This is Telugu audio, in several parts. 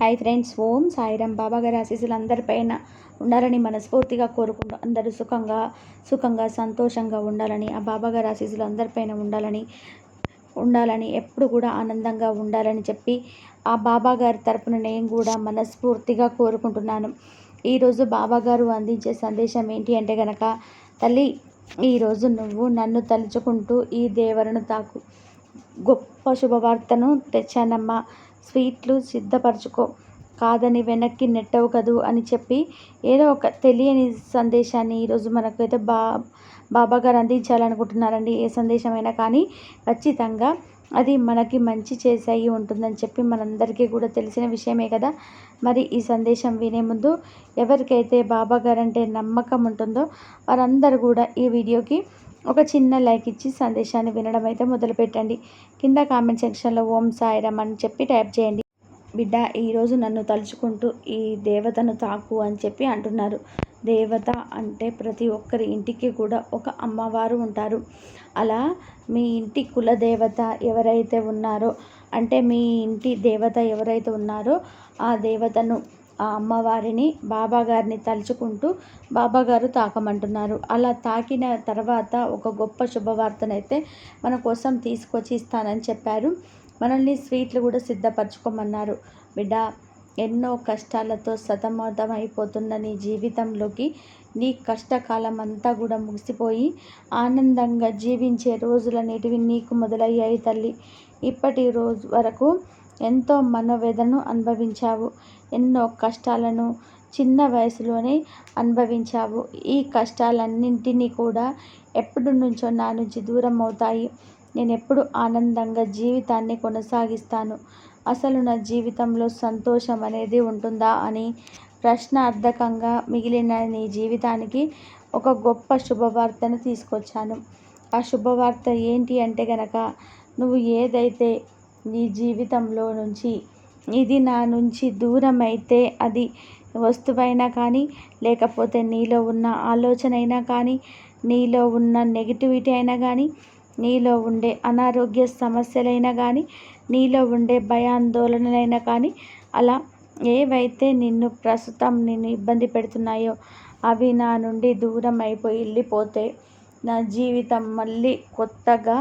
హాయ్ ఫ్రెండ్స్ ఓం సాయిరామ్ బాబా గారి ఆశీస్సులు అందరిపైన ఉండాలని మనస్ఫూర్తిగా కోరుకుంటూ అందరూ సుఖంగా సుఖంగా సంతోషంగా ఉండాలని ఆ బాబా గారి ఆశీస్సులు అందరిపైన ఉండాలని ఉండాలని ఎప్పుడు కూడా ఆనందంగా ఉండాలని చెప్పి ఆ బాబా గారి తరపున నేను కూడా మనస్ఫూర్తిగా కోరుకుంటున్నాను. ఈరోజు బాబా గారు అందించే సందేశం ఏంటి అంటే గనక తల్లి ఈరోజు నువ్వు నన్ను తలుచుకుంటూ ఈ దేవరను తాకు. గొప్ప శుభవార్తను తెచ్చానమ్మా. స్వీట్లు సిద్ధపరచుకో. కాదని వెనక్కి నెట్టవు కదూ అని చెప్పి ఏదో ఒక తెలియని సందేశాన్ని ఈరోజు మనకైతే బా బాబా గారు అందించాలనుకుంటున్నారండి. ఏ సందేశమైనా కానీ ఖచ్చితంగా అది మనకి మంచి చేసాయి ఉంటుందని చెప్పి మనందరికీ కూడా తెలిసిన విషయమే కదా. మరి ఈ సందేశం వినే ముందు ఎవరికైతే బాబా గారంటే నమ్మకం ఉంటుందో వారందరూ కూడా ఈ వీడియోకి ఒక చిన్న లైక్ ఇచ్చి సందేశాన్ని వినడం అయితే మొదలుపెట్టండి. కింద కామెంట్ సెక్షన్లో ఓం సాయిరామ్ అని చెప్పి టైప్ చేయండి. బిడ్డ ఈరోజు నన్ను తలుచుకుంటూ ఈ దేవతను తాకు అని చెప్పి అంటున్నారు. దేవత అంటే ప్రతి ఒక్కరి ఇంటికి కూడా ఒక అమ్మవారు ఉంటారు. అలా మీ ఇంటి కుల దేవత ఎవరైతే ఉన్నారో అంటే మీ ఇంటి దేవత ఎవరైతే ఉన్నారో ఆ దేవతను ఆ అమ్మవారిని బాబాగారిని తలుచుకుంటూ బాబాగారు తాకమంటున్నారు. అలా తాకిన తర్వాత ఒక గొప్ప శుభవార్తనైతే మన కోసం తీసుకొచ్చి ఇస్తానని చెప్పారు. మనల్ని స్వీట్లు కూడా సిద్ధపరచుకోమన్నారు. బిడ్డ ఎన్నో కష్టాలతో సతమతం నీ జీవితంలోకి నీ కష్టకాలం అంతా కూడా ముగిసిపోయి ఆనందంగా జీవించే రోజులనేటివి నీకు మొదలయ్యాయి తల్లి. ఇప్పటి రోజు వరకు ఎంతో మనోవేదనను అనుభవించావు. ఎన్నో కష్టాలను చిన్న వయసులోనే అనుభవించావు. ఈ కష్టాలన్నింటినీ కూడా ఎప్పటి నుంచో నా నుంచి దూరం అవుతాయి. నేను ఎప్పుడు ఆనందంగా జీవితాన్ని కొనసాగిస్తాను. అసలు నా జీవితంలో సంతోషం అనేది ఉంటుందా అని ప్రశ్నార్థకంగా మిగిలిన నీ జీవితానికి ఒక గొప్ప శుభవార్తను తీసుకొచ్చాను. ఆ శుభవార్త ఏంటి అంటే గనక నువ్వు ఏదైతే నీ జీవితంలో నుంచి ఇది నా నుంచి దూరం అయితే అది వస్తువైనా కానీ లేకపోతే నీలో ఉన్న ఆలోచన అయినా కానీ నీలో ఉన్న నెగిటివిటీ అయినా కానీ నీలో ఉండే అనారోగ్య సమస్యలైనా కానీ నీలో ఉండే భయాందోళనలైనా కానీ అలా ఏవైతే నిన్ను ప్రస్తుతం నిన్ను ఇబ్బంది పెడుతున్నాయో అవి నా నుండి దూరం అయిపోయి వెళ్ళిపోతే నా జీవితం మళ్ళీ కొత్తగా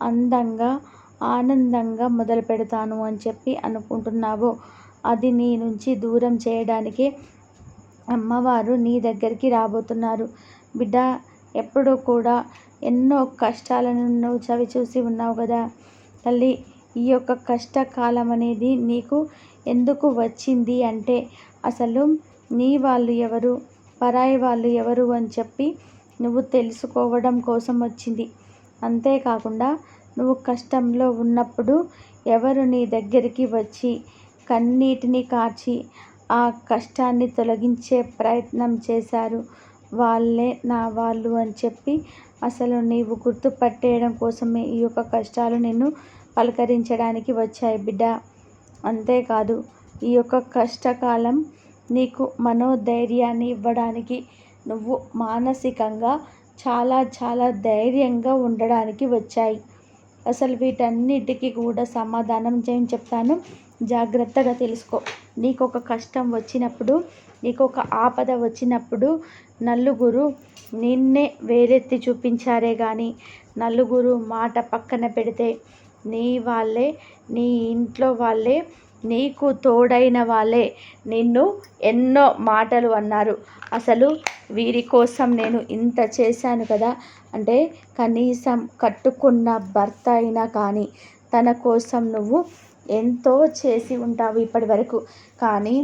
అందంగా ఆనందంగా మొదలు పెడతాను అని చెప్పి అనుకుంటున్నావో. అది నీ నుంచి దూరం చేయడానికి అమ్మవారు నీ దగ్గరికి రాబోతున్నారు. బిడ్డ ఎప్పుడూ కూడా ఎన్నో కష్టాలను నువ్వు చవి చూసి ఉన్నావు కదా. తల్లి ఈ యొక్క కష్టకాలం అనేది నీకు ఎందుకు వచ్చింది అంటే అసలు నీ వాళ్ళు ఎవరు పరాయి వాళ్ళు ఎవరు అని చెప్పి నువ్వు తెలుసుకోవడం కోసం వచ్చింది. అంతేకాకుండా నువ్వు కష్టంలో ఉన్నప్పుడు ఎవరు నీ దగ్గరికి వచ్చి కన్నీటిని కార్చి ఆ కష్టాన్ని తొలగించే ప్రయత్నం చేశారు? వాళ్ళే నా వాళ్ళు అని చెప్పి అసలు నీవు గుర్తుపట్టేయడం కోసమే ఈ యొక్క కష్టాలు నిన్ను పలకరించడానికి వచ్చాయి బిడ్డ. అంతేకాదు ఈ యొక్క కష్టకాలం నీకు మనోధైర్యాన్ని ఇవ్వడానికి నువ్వు మానసికంగా చాలా చాలా ధైర్యంగా ఉండడానికి వచ్చాయి. అసలు వీటన్నిటికీ కూడా సమాధానం చేయని చెప్తాను. జాగ్రత్తగా తెలుసుకో. నీకు ఒక కష్టం వచ్చినప్పుడు నీకు ఒక ఆపద వచ్చినప్పుడు నలుగురు నిన్నే వేరెత్తి చూపించారే కానీ నలుగురు మాట పక్కన పెడితే నీ వాళ్ళే నీ ఇంట్లో వాళ్ళే నీకు తోడైన వాళ్ళే నిన్ను ఎన్నో మాటలు అన్నారు. అసలు వీరి కోసం నేను ఇంత చేశాను కదా? అంటే కనీసం కట్టుకున్న భర్త అయినా కానీ తన కోసం నువ్వు ఎంతో చేసి ఉంటావు ఇప్పటి వరకు కానీ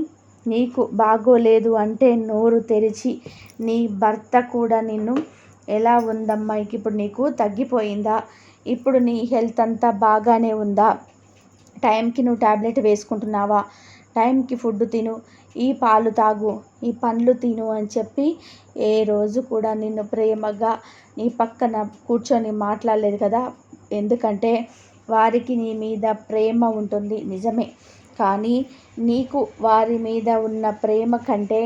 నీకు బాగోలేదు అంటే నోరు తెరిచి నీ భర్త కూడా నిన్ను ఎలా ఉందమ్మా? ఇప్పుడు నీకు తగ్గిపోయిందా? ఇప్పుడు నీ హెల్త్ అంతా బాగానే ఉందా? టైంకి నువ్వు ట్యాబ్లెట్ వేసుకుంటున్నావా? టైంకి ఫుడ్ తిను. ఈ పాలు తాగు. ఈ పండ్లు తిను అని చెప్పి ఏ రోజు కూడా నిన్ను ప్రేమగా నీ పక్కన కూర్చొని మాట్లాడలేదు కదా? ఎందుకంటే వారికి నీ మీద ప్రేమ ఉంటుంది. నిజమే. కానీ నీకు వారి మీద ఉన్న ప్రేమ కంటే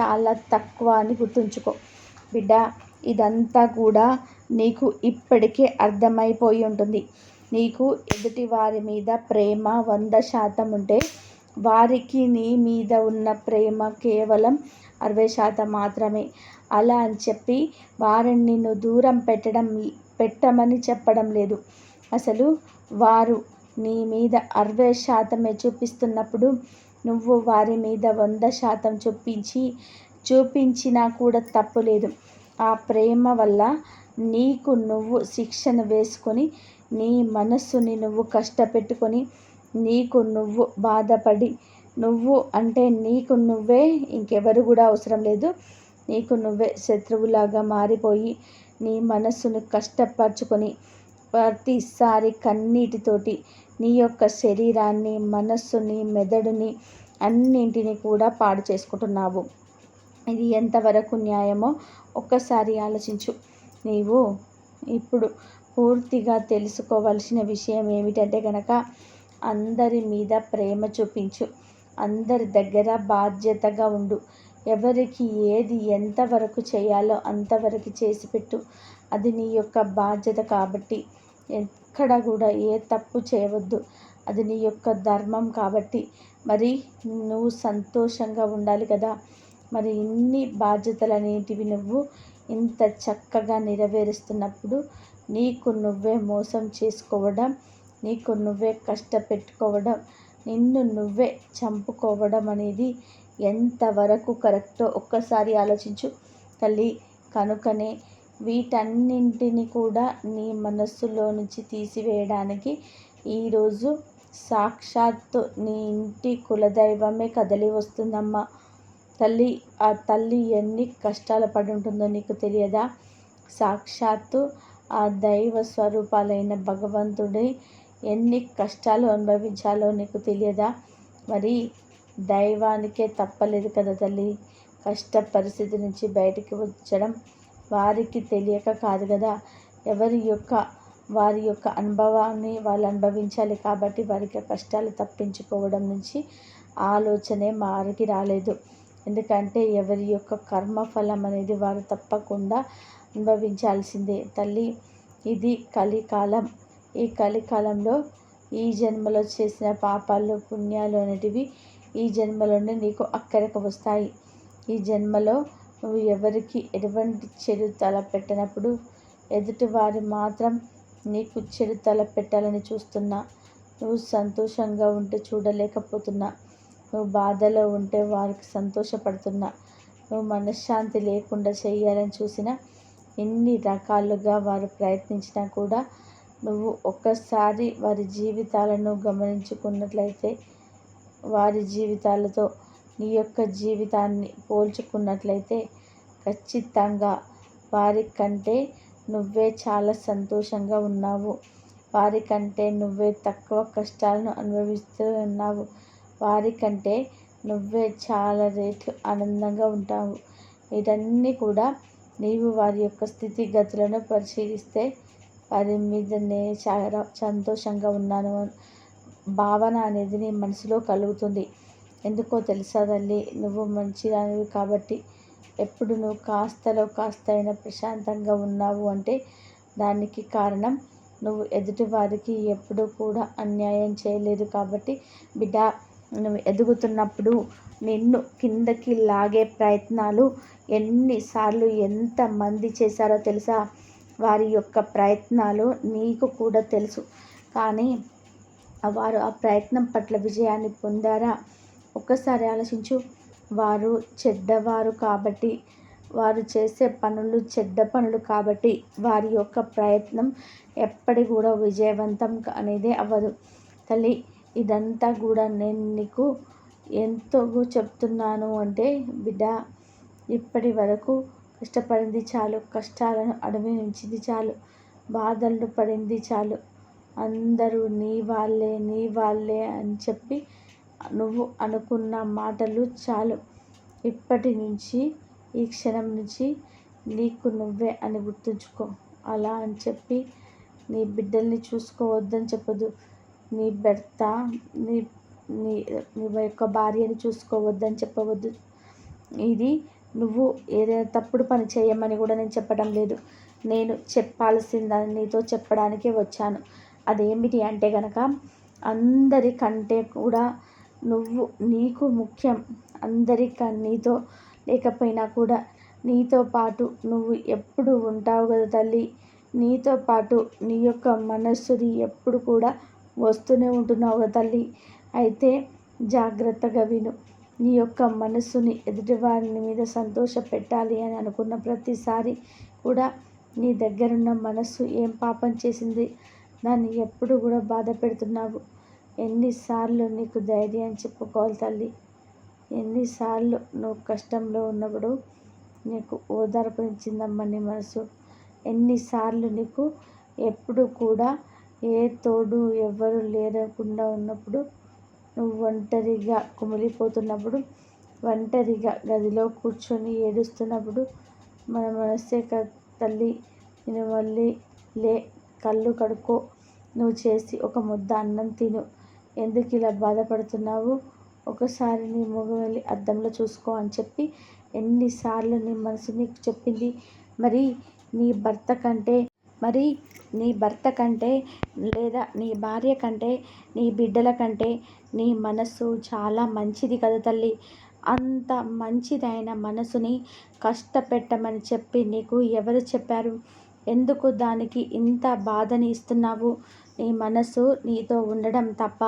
చాలా తక్కువ అని గుర్తుంచుకో. బిడ్డ ఇదంతా కూడా నీకు ఇప్పటికే అర్థమైపోయి ఉంటుంది. నీకు ఎదుటి వారి మీద ప్రేమ వంద శాతం ఉంటే వారికి నీ మీద ఉన్న ప్రేమ కేవలం అరవై శాతం మాత్రమే. అలా అని చెప్పి వారిని నిన్ను దూరం పెట్టడం పెట్టమని చెప్పడం లేదు. అసలు వారు నీ మీద అరవై శాతమే చూపిస్తున్నప్పుడు నువ్వు వారి మీద వంద శాతం చూపించి చూపించినా కూడా తప్పులేదు ఆ ప్రేమ వల్ల నీకు నువ్వు శిక్షను వేసుకొని నీ మనస్సుని నువ్వు కష్టపెట్టుకొని నీకు నువ్వు బాధపడి నువ్వు అంటే నీకు నువ్వే ఇంకెవరు కూడా అవసరం లేదు. నీకు నువ్వే శత్రువులాగా మారిపోయి నీ మనస్సును కష్టపరుచుకొని ప్రతిసారి కన్నీటితోటి నీ యొక్క శరీరాన్ని మనస్సుని మెదడుని అన్నింటినీ కూడా పాడు చేసుకుంటున్నావు. ఇది ఎంతవరకు న్యాయమో ఒక్కసారి ఆలోచించు. నీవు ఇప్పుడు పూర్తిగా తెలుసుకోవలసిన విషయం ఏమిటంటే కనుక అందరి మీద ప్రేమ చూపించు. అందరి దగ్గర బాధ్యతగా ఉండు. ఎవరికి ఏది ఎంతవరకు చేయాలో అంతవరకు చేసి పెట్టు. అది నీ యొక్క బాధ్యత కాబట్టి. ఎక్కడ కూడా ఏ తప్పు చేయవద్దు. అది నీ యొక్క ధర్మం కాబట్టి. మరి నువ్వు సంతోషంగా ఉండాలి కదా. మరి ఇన్ని బాధ్యతలు అనేటివి నువ్వు ఇంత చక్కగా నెరవేరుస్తున్నప్పుడు నీకు నువ్వే మోసం చేసుకోవడం నీకు నువ్వే కష్టపెట్టుకోవడం నిన్ను నువ్వే చంపుకోవడం అనేది ఎంతవరకు కరెక్టో ఒక్కసారి ఆలోచించు తల్లి. కనుకనే వీటన్నింటిని కూడా నీ మనస్సులో నుంచి తీసివేయడానికి ఈరోజు సాక్షాత్తు నీ ఇంటి కులదైవమే కదలి వస్తుందమ్మా. తల్లి ఆ తల్లి ఎన్ని కష్టాలు పడి ఉంటుందో నీకు తెలియదా? సాక్షాత్తు ఆ దైవ స్వరూపాలైన భగవంతుడి ఎన్ని కష్టాలు అనుభవించాలో నీకు తెలియదా? మరి దైవానికే తప్పలేదు కదా తల్లి. కష్ట పరిస్థితి నుంచి బయటికి వచ్చడం వారికి తెలియక కాదు కదా. ఎవరి యొక్క వారి యొక్క అనుభవాన్ని వాళ్ళు అనుభవించాలి కాబట్టి వారికి కష్టాలు తప్పించుకోవడం నుంచి ఆలోచనే వారికి రాలేదు. ఎందుకంటే ఎవరి యొక్క కర్మఫలం అనేది వారు తప్పకుండా అనుభవించాల్సిందే. తల్లి ఇది కలికాలం. ఈ కలికాలంలో ఈ జన్మలో చేసిన పాపాలు పుణ్యాలు అనేటివి ఈ జన్మలోనే నీకు అక్కడికి వస్తాయి. ఈ జన్మలో నువ్వు ఎవరికి ఎటువంటి చెడు తలపెట్టినప్పుడు ఎదుటివారు మాత్రం నీకు చెడు తలపెట్టాలని చూస్తున్నా. నువ్వు సంతోషంగా ఉంటే చూడలేకపోతున్నా. నువ్వు బాధలో ఉంటే వారికి సంతోషపడుతున్నా. నువ్వు మనశ్శాంతి లేకుండా చేయాలని చూసినా ఎన్ని రకాలుగా వారు ప్రయత్నించినా కూడా నువ్వు ఒక్కసారి వారి జీవితాలను గమనించుకున్నట్లయితే వారి జీవితాలతో నీ యొక్క జీవితాన్ని పోల్చుకున్నట్లయితే ఖచ్చితంగా వారి కంటే నువ్వే చాలా సంతోషంగా ఉన్నావు. వారికంటే నువ్వే తక్కువ కష్టాలను అనుభవిస్తూ ఉన్నావు. వారికంటే నువ్వే చాలా రేట్లు ఆనందంగా ఉంటావు. ఇవన్నీ కూడా నీవు వారి యొక్క స్థితిగతులను పరిశీలిస్తే వారి మీద నేను చాలా సంతోషంగా ఉన్నాను. భావన అనేది నీ మనసులో కలుగుతుంది. ఎందుకో తెలుసా తల్లి? నువ్వు మంచిదానివి కాబట్టి ఎప్పుడు నువ్వు కాస్తలో కాస్త అయినా ప్రశాంతంగా ఉన్నావు అంటే దానికి కారణం నువ్వు ఎదుటి వారికి ఎప్పుడూ కూడా అన్యాయం చేయలేదు కాబట్టి బిడ్డ నువ్వు ఎదుగుతున్నప్పుడు నిన్ను కిందకి లాగే ప్రయత్నాలు ఎన్నిసార్లు ఎంతమంది చేశారో తెలుసా? వారి యొక్క ప్రయత్నాలు నీకు కూడా తెలుసు. కానీ వారు ఆ ప్రయత్నం పట్ల విజయాన్ని పొందారా? ఒక్కసారి ఆలోచించు. వారు చెడ్డవారు కాబట్టి వారు చేసే పనులు చెడ్డ పనులు కాబట్టి వారి యొక్క ప్రయత్నం ఎప్పటి కూడా విజయవంతం అనేది అవ్వదు. తల్లి ఇదంతా కూడా నేను నీకు ఎంతో చెప్తున్నాను అంటే బిడ్డ ఇప్పటి వరకు కష్టపడింది చాలు. కష్టాలను అనుభవించింది చాలు. బాధలు పడింది చాలు. అందరూ నీ వాళ్ళే నీ వాళ్ళే అని చెప్పి నువ్వు అనుకున్న మాటలు చాలు. ఇప్పటి నుంచి ఈ క్షణం నుంచి నీకు నువ్వే అని గుర్తుంచుకో. అలా అని చెప్పి నీ బిడ్డల్ని చూసుకోవద్దని చెప్పదు. నీ భర్త నీ నీ నీ యొక్క భార్యని చూసుకోవద్దని చెప్పవద్దు. ఇది నువ్వు ఏదైనా తప్పుడు పని చేయమని కూడా నేను చెప్పడం లేదు. నేను చెప్పాల్సిందని నీతో చెప్పడానికే వచ్చాను. అదేమిటి అంటే కనుక అందరికంటే కూడా నువ్వు నీకు ముఖ్యం అందరిక నీతో లేకపోయినా కూడా నీతో పాటు నువ్వు ఎప్పుడు ఉంటావు కదా తల్లి? నీతో పాటు నీ యొక్క మనస్సుని ఎప్పుడు కూడా వస్తూనే ఉంటున్నావు కదా తల్లి? అయితే జాగ్రత్తగా విను. నీ యొక్క మనసుని ఎదుటివారిని మీద సంతోష పెట్టాలి అని అనుకున్న ప్రతిసారి కూడా నీ దగ్గరున్న మనస్సు ఏం పాపం చేసింది? దాన్ని ఎప్పుడు కూడా బాధ పెడుతున్నావు. ఎన్నిసార్లు నీకు ధైర్యం చెప్పుకోవాలి తల్లి. ఎన్నిసార్లు నువ్వు కష్టంలో ఉన్నప్పుడు నీకు ఓదార్పునిచ్చిందమ్మ నీ మనసు. ఎన్నిసార్లు నీకు ఎప్పుడు కూడా ఏ తోడు ఎవ్వరు లేకుండా ఉన్నప్పుడు నువ్వు ఒంటరిగా కుమిలిపోతున్నప్పుడు ఒంటరిగా గదిలో కూర్చొని ఏడుస్తున్నప్పుడు మన మనసే తల్లి నేను మళ్ళీ లే కళ్ళు కడుక్కో నువ్వు చేసి ఒక ముద్ద అన్నం తిను. ఎందుకు ఇలా బాధపడుతున్నావు? ఒకసారి నీ ముఖం వెళ్ళి అద్దంలో చూసుకో అని చెప్పి ఎన్నిసార్లు నీ మనసు నీకు చెప్పింది. మరి నీ భర్త కంటే మరి నీ భర్త కంటే లేదా నీ భార్య కంటే నీ బిడ్డల కంటే నీ మనస్సు చాలా మంచిది కదా తల్లి. అంత మంచిదైన మనసుని కష్టపెట్టమని చెప్పి నీకు ఎవరు చెప్పారు? ఎందుకు దానికి ఇంత బాధని ఇస్తున్నావు? నీ మనసు నీతో ఉండడం తప్ప.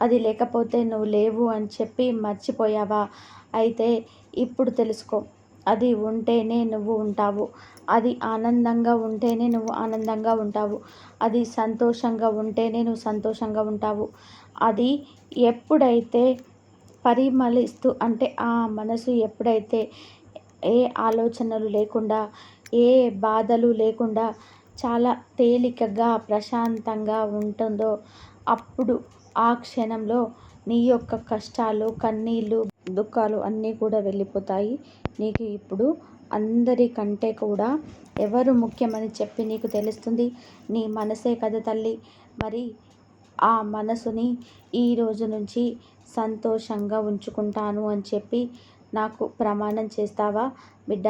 అది లేకపోతే నువ్వు లేవు అని చెప్పి మర్చిపోయావా? అయితే ఇప్పుడు తెలుసుకో. అది ఉంటేనే నువ్వు ఉంటావు. అది ఆనందంగా ఉంటేనే నువ్వు ఆనందంగా ఉంటావు. అది సంతోషంగా ఉంటేనే నువ్వు సంతోషంగా ఉంటావు. అది ఎప్పుడైతే పరిమళిస్తూ అంటే ఆ మనసు ఎప్పుడైతే ఏ ఆలోచనలు లేకుండా ఏ బాధలు లేకుండా చాలా తేలికగా ప్రశాంతంగా ఉంటుందో అప్పుడు ఆ క్షణంలో నీ యొక్క కష్టాలు కన్నీళ్ళు దుఃఖాలు అన్నీ కూడా వెళ్ళిపోతాయి. నీకు ఇప్పుడు అందరికంటే కూడా ఎవరు ముఖ్యమని చెప్పి నీకు తెలుస్తుంది? నీ మనసే కదా తల్లి. మరి ఆ మనసుని ఈ రోజు నుంచి సంతోషంగా ఉంచుకుంటాను అని చెప్పి నాకు ప్రమాణం చేస్తావా? బిడ్డ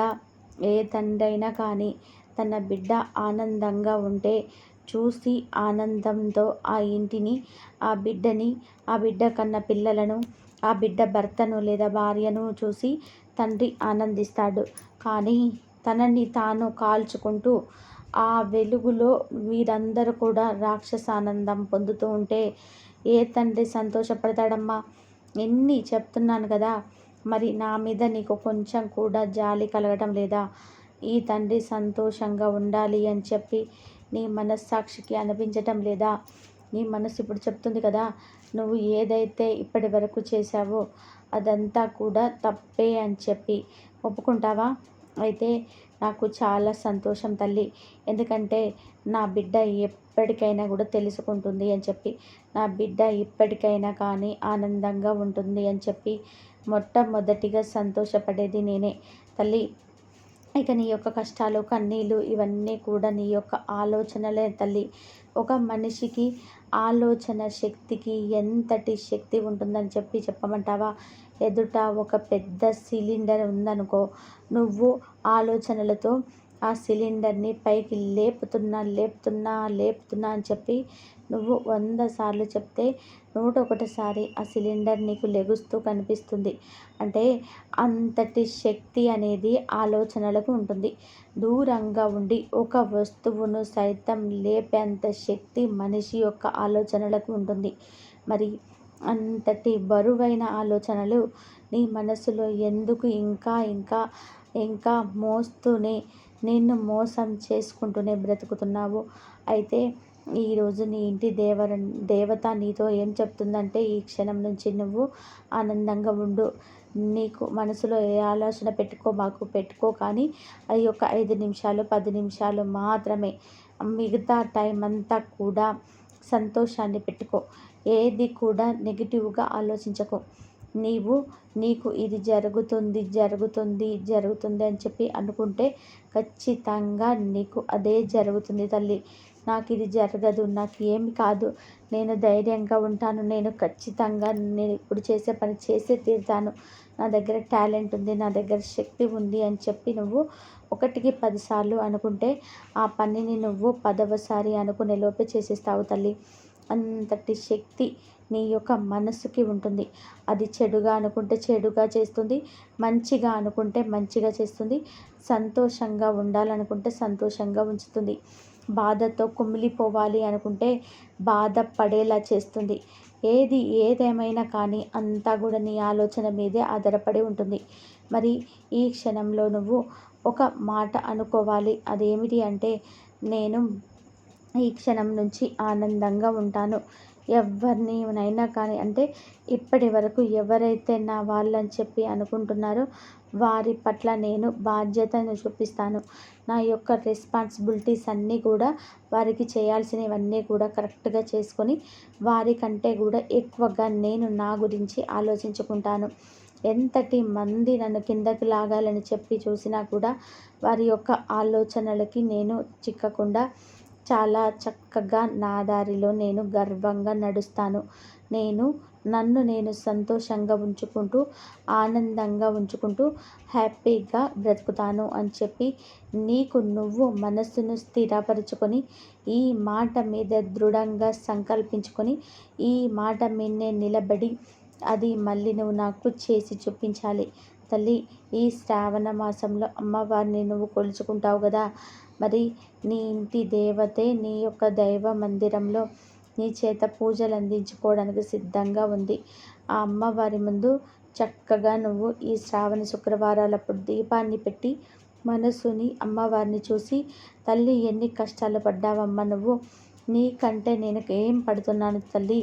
ఏ తండ్రైనా కానీ తన బిడ్డ ఆనందంగా ఉంటే చూసి ఆనందంతో ఆ ఇంటిని ఆ బిడ్డని ఆ బిడ్డ కన్న పిల్లలను ఆ బిడ్డ భర్తను లేదా భార్యను చూసి తండ్రి ఆనందిస్తాడు. కానీ తనని తాను కాల్చుకుంటూ ఆ వెలుగులో వీరందరూ కూడా రాక్షసానందం పొందుతూ ఉంటే ఏ తండ్రి సంతోషపడతాడమ్మా? ఎన్ని చెప్తున్నాను కదా! మరి నా మీద నీకు కొంచెం కూడా జాలి కలగటం లేదా? ఈ తండ్రి సంతోషంగా ఉండాలి అని చెప్పి నీ మనస్సాక్షికి అనిపించటం లేదా? నీ మనసు ఇప్పుడు చెప్తుంది కదా నువ్వు ఏదైతే ఇప్పటి వరకు చేశావో అదంతా కూడా తప్పే అని చెప్పి. ఒప్పుకుంటావా? అయితే నాకు చాలా సంతోషం తల్లి. ఎందుకంటే నా బిడ్డ ఎప్పటికైనా కూడా తెలుసుకుంటుంది అని చెప్పి. నా బిడ్డ ఇప్పటికైనా కానీ ఆనందంగా ఉంటుంది అని చెప్పి మొట్టమొదటిగా సంతోషపడేది నేనే తల్లి. ఇక నీ యొక్క కష్టాలు కన్నీళ్ళు ఇవన్నీ కూడా నీ యొక్క ఆలోచనలే తల్లి. ఒక మనిషికి ఆలోచన శక్తికి ఎంతటి శక్తి ఉంటుందని చెప్పి చెప్పమంటావా? ఎదుట ఒక పెద్ద సిలిండర్ ఉందనుకో నువ్వు ఆలోచనలతో ఆ సిలిండర్ని పైకి లేపుతున్నా లేపుతున్నా లేపుతున్నా అని చెప్పి నువ్వు వంద సార్లు చెప్తే నూట ఒకటిసారి ఆ సిలిండర్ నీకు లెగుస్తూ కనిపిస్తుంది. అంటే అంతటి శక్తి అనేది ఆలోచనలకు ఉంటుంది. దూరంగా ఉండి ఒక వస్తువును సైతం లేపేంత శక్తి మనిషి యొక్క ఆలోచనలకు ఉంటుంది. మరి అంతటి బరువైన ఆలోచనలు నీ మనసులో ఎందుకు ఇంకా ఇంకా ఇంకా మోస్తూనే నిన్ను మోసం చేసుకుంటూనే బ్రతుకుతున్నావు? అయితే ఈరోజు నీ ఇంటి దేవర దేవత నీతో ఏం చెప్తుందంటే ఈ క్షణం నుంచి నువ్వు ఆనందంగా ఉండు. నీకు మనసులో ఏ ఆలోచన పెట్టుకో మాకు పెట్టుకో కానీ అది ఒక ఐదు నిమిషాలు పది నిమిషాలు మాత్రమే. మిగతా టైం అంతా కూడా సంతోషాన్ని పెట్టుకో. ఏది కూడా నెగిటివ్గా ఆలోచించకు. నీవు నీకు ఇది జరుగుతుంది జరుగుతుంది జరుగుతుంది అని చెప్పి అనుకుంటే ఖచ్చితంగా నీకు అదే జరుగుతుంది తల్లి. నాకు ఇది జరగదు నాకు ఏమి కాదు. నేను ధైర్యంగా ఉంటాను నేను ఖచ్చితంగా నేను ఇప్పుడు చేసే పని చేసే తీరుతాను. నా దగ్గర టాలెంట్ ఉంది నా దగ్గర శక్తి ఉంది అని చెప్పి నువ్వు ఒకటికి పదిసార్లు అనుకుంటే ఆ పనిని నువ్వు పదవసారి అనుకునే లోపే చేసేస్తావు తల్లి. అంతటి శక్తి నీ యొక్క మనస్సుకి ఉంటుంది. అది చెడుగా అనుకుంటే చెడుగా చేస్తుంది మంచిగా అనుకుంటే మంచిగా చేస్తుంది సంతోషంగా ఉండాలనుకుంటే సంతోషంగా ఉంచుతుంది. బాధతో కుమిలిపోవాలి అనుకుంటే బాధపడేలా చేస్తుంది. ఏది ఏదేమైనా కానీ అంతా కూడా నీ ఆలోచన మీదే ఆధారపడి ఉంటుంది. మరి ఈ క్షణంలో నువ్వు ఒక మాట అనుకోవాలి. అదేమిటి అంటే నేను ఈ క్షణం నుంచి ఆనందంగా ఉంటాను. ఎవరినైనా కానీ అంటే ఇప్పటి వరకు ఎవరైతే నా వాళ్ళని చెప్పి అనుకుంటున్నారో వారి పట్ల నేను బాధ్యతను చూపిస్తాను. నా యొక్క రెస్పాన్సిబిలిటీస్ అన్నీ కూడా వారికి చేయాల్సినవన్నీ కూడా కరెక్ట్గా చేసుకొని వారికంటే కూడా ఎక్కువగా నేను నా గురించి ఆలోచించుకుంటాను. ఎంతటి మంది నన్ను కిందకి లాగాలని చెప్పి చూసినా కూడా వారి యొక్క ఆలోచనలకి నేను చిక్కకుండా చాలా చక్కగా నా దారిలో నేను గర్వంగా నడుస్తాను. నేను నన్ను నేను సంతోషంగా ఉంచుకుంటూ ఆనందంగా ఉంచుకుంటూ హ్యాపీగా బ్రతుకుతాను అని చెప్పి నీకు నువ్వు మనస్సును స్థిరపరచుకొని ఈ మాట మీద దృఢంగా సంకల్పించుకొని ఈ మాట మీదనే నిలబడి అది మళ్ళీ నువ్వు నాకు చేసి చూపించాలి. తల్లి ఈ శ్రావణ మాసంలో అమ్మవారిని నువ్వు కొలుచుకుంటావు కదా. మరి నీ ఇంటి దేవతే నీ యొక్క దైవ మందిరంలో నీ చేత పూజలు అందించుకోవడానికి సిద్ధంగా ఉంది. ఆ అమ్మవారి ముందు చక్కగా నువ్వు ఈ శ్రావణ శుక్రవారాలప్పుడు దీపాన్ని పెట్టి మనసుని అమ్మవారిని చూసి తల్లి ఎన్ని కష్టాలు పడ్డావమ్మ నువ్వు? నీకంటే నేను ఏం పడుతున్నాను తల్లి?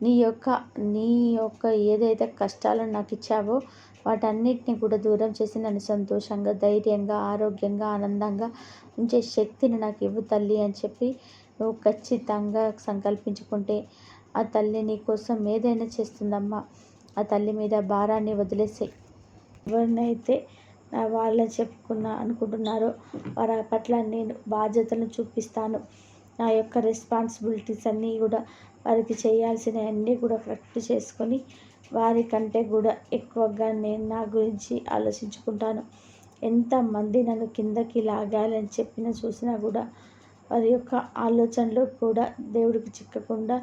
నీ యొక్క నీ యొక్క ఏదైతే కష్టాలు నాకు ఇచ్చావో వాటన్నిటిని కూడా దూరం చేసి నన్ను సంతోషంగా ధైర్యంగా ఆరోగ్యంగా ఆనందంగా ఉంచే శక్తిని నాకు ఇవ్వు తల్లి అని చెప్పి నువ్వు ఖచ్చితంగా సంకల్పించుకుంటే ఆ తల్లి నీ కోసం ఏదైనా చేస్తుందమ్మా. ఆ తల్లి మీద భారాన్ని వదిలేసే. ఎవరినైతే నా వాళ్ళని చెప్పుకున్నా అనుకుంటున్నారో వారి పట్ల నేను బాధ్యతలను చూపిస్తాను. నా యొక్క రెస్పాన్సిబిలిటీస్ అన్నీ కూడా వారికి చేయాల్సినవన్నీ కూడా కరెక్ట్ చేసుకొని వారికంటే కూడా ఎక్కువగా నేను నా గురించి ఆలోచించుకుంటాను. ఎంతమంది నన్ను కిందకి లాగాలని చెప్పిన చూసినా కూడా వారి యొక్క ఆలోచనలు కూడా దేవుడికి చిక్కకుండా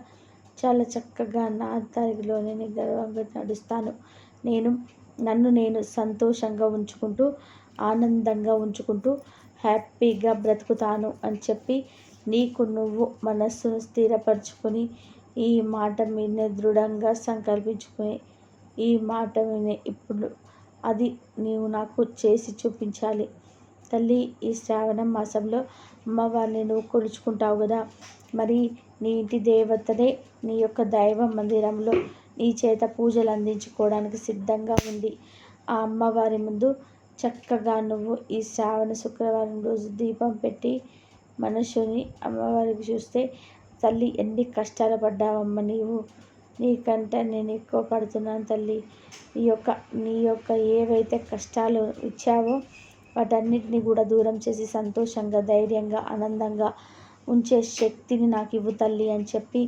చాలా చక్కగా నా దారిలో నేను గర్వంగా నడుస్తాను. నేను నన్ను నేను సంతోషంగా ఉంచుకుంటూ ఆనందంగా ఉంచుకుంటూ హ్యాపీగా బ్రతుకుతాను అని చెప్పి నీకు నువ్వు మనస్సును స్థిరపరచుకొని ఈ మాట మీదనే దృఢంగా సంకల్పించుకుని ఈ మాట మీద ఇప్పుడు అది నీవు నాకు చేసి చూపించాలి. తల్లి ఈ శ్రావణ మాసంలో అమ్మవారిని నువ్వు కొలుచుకుంటావు కదా. మరి నీ ఇంటి దేవతనే నీ యొక్క దైవ మందిరంలో నీ చేత పూజలు అందించుకోవడానికి సిద్ధంగా ఉంది. ఆ అమ్మవారి ముందు చక్కగా నువ్వు ఈ శ్రావణ శుక్రవారం రోజు దీపం పెట్టి మనుషుని అమ్మవారికి చూస్తే తల్లి ఎన్ని కష్టాలు పడ్డావమ్మ నీవు. నీకంటే నేను ఎక్కువ పడుతున్నాను తల్లి. ఈ యొక్క నీ యొక్క ఏవైతే కష్టాలు ఇచ్చావో వాటన్నిటిని కూడా దూరం చేసి సంతోషంగా ధైర్యంగా ఆనందంగా ఉంచే శక్తిని నాకు ఇవ్వు తల్లి అని చెప్పి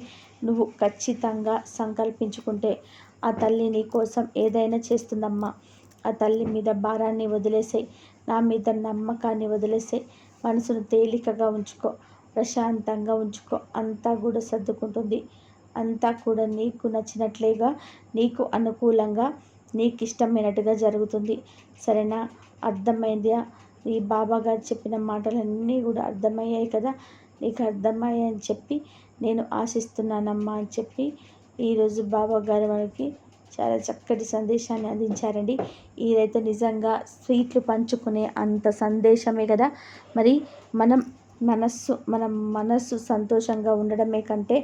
నువ్వు ఖచ్చితంగా సంకల్పించుకుంటే ఆ తల్లి నీ కోసం ఏదైనా చేస్తుందమ్మా. ఆ తల్లి మీద భారాన్ని వదిలేసాయి నా మీద నమ్మకాన్ని వదిలేసాయి మనసును తేలికగా ఉంచుకో ప్రశాంతంగా ఉంచుకో. అంతా కూడా సర్దుకుంటుంది. అంతా కూడా నీకు నచ్చినట్లేగా నీకు అనుకూలంగా నీకు ఇష్టమైనట్టుగా జరుగుతుంది. సరేనా? అర్థమైందా. ఈ బాబా గారు చెప్పిన మాటలన్నీ కూడా అర్థమయ్యాయి కదా. నీకు అర్థమయ్యాయని చెప్పి నేను ఆశిస్తున్నానమ్మా అని చెప్పి ఈరోజు బాబా గారు మనకి చాలా చక్కటి సందేశాన్ని అందించారండి. ఇదైతే నిజంగా స్వీట్లు పంచుకునే అంత సందేశమే కదా. మరి మనం మనస్సు మన మనస్సు సంతోషంగా ఉండడమే కంటే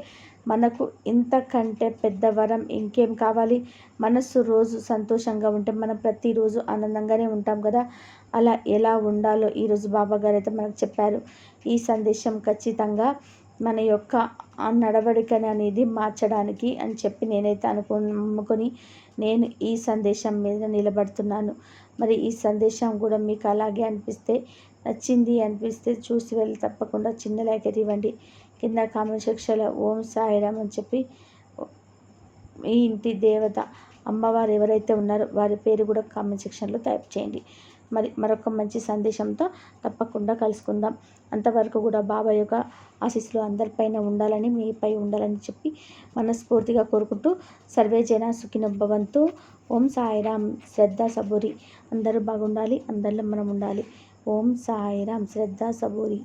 మనకు ఇంతకంటే పెద్ద వరం ఇంకేం కావాలి? మనస్సు రోజు సంతోషంగా ఉంటే మనం ప్రతిరోజు ఆనందంగానే ఉంటాం కదా? అలా ఎలా ఉండాలో ఈరోజు బాబా గారు అయితే మనకు చెప్పారు. ఈ సందేశం ఖచ్చితంగా మన యొక్క ఆ నడవడికని అనేది మార్చడానికి అని చెప్పి నేనైతే అనుకు నమ్ముకొని నేను ఈ సందేశం మీద నిలబడుతున్నాను. మరి ఈ సందేశం కూడా మీకు అలాగే అనిపిస్తే నచ్చింది అనిపిస్తే చూసి వెళ్ళి తప్పకుండా చిన్న లైక్ అయితే ఇవ్వండి. కింద కామెంట్ సెక్షన్లో ఓం సాయిరామ్ అని చెప్పి మీ ఇంటి దేవత అమ్మవారు ఎవరైతే ఉన్నారో వారి పేరు కూడా కామెంట్ సెక్షన్లో టైప్ చేయండి. మరి మరొక మంచి సందేశంతో తప్పకుండా కలుసుకుందాం. అంతవరకు కూడా బాబా యొక్క ఆశీస్సులు అందరిపైన ఉండాలని మీపై ఉండాలని చెప్పి మనస్ఫూర్తిగా కోరుకుంటూ సర్వే జన సుఖినొబ్బవంతు ఓం సాయిరామ్. శ్రద్ధ సబూరి. అందరూ బాగుండాలి అందరిలో మనం ఉండాలి. ఓం సాయిరామ్. శ్రద్ధ సబూరి.